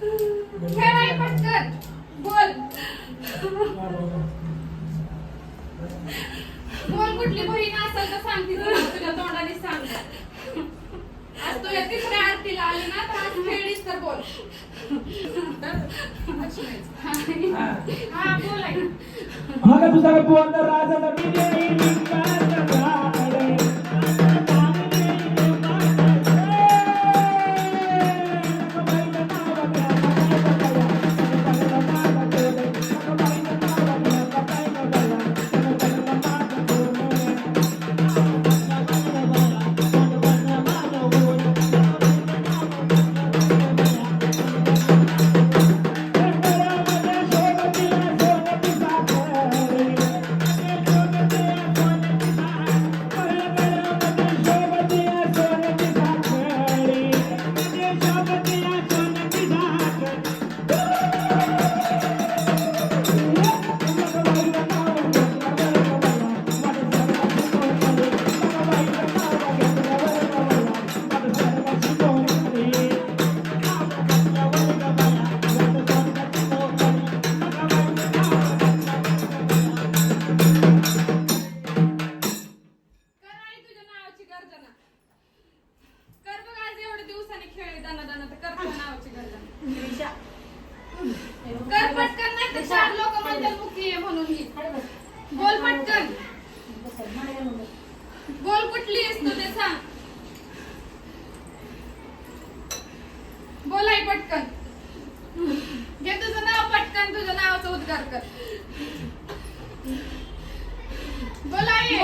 खेळ आई पटकन. बोल. बोल कुठली बहीण असेल तर सांग तिचं नाव तुझ्या तोंडाने सांग. आज तुझ्या तिसऱ्या आरतीला आली ना तर आज खेळलीस तर बोल. हा. बोल आई. मग तुझा राजा कर पटकन नाही तर चार लोक म्हणतात मुकी आहे म्हणून ही. बोल पटकन. बोल कुठली आहेस तू ते सांग. बोल आई पटकन. घे तुझं नाव पटकन तुझ्या नावाचा उद्गार कर. बोल आई.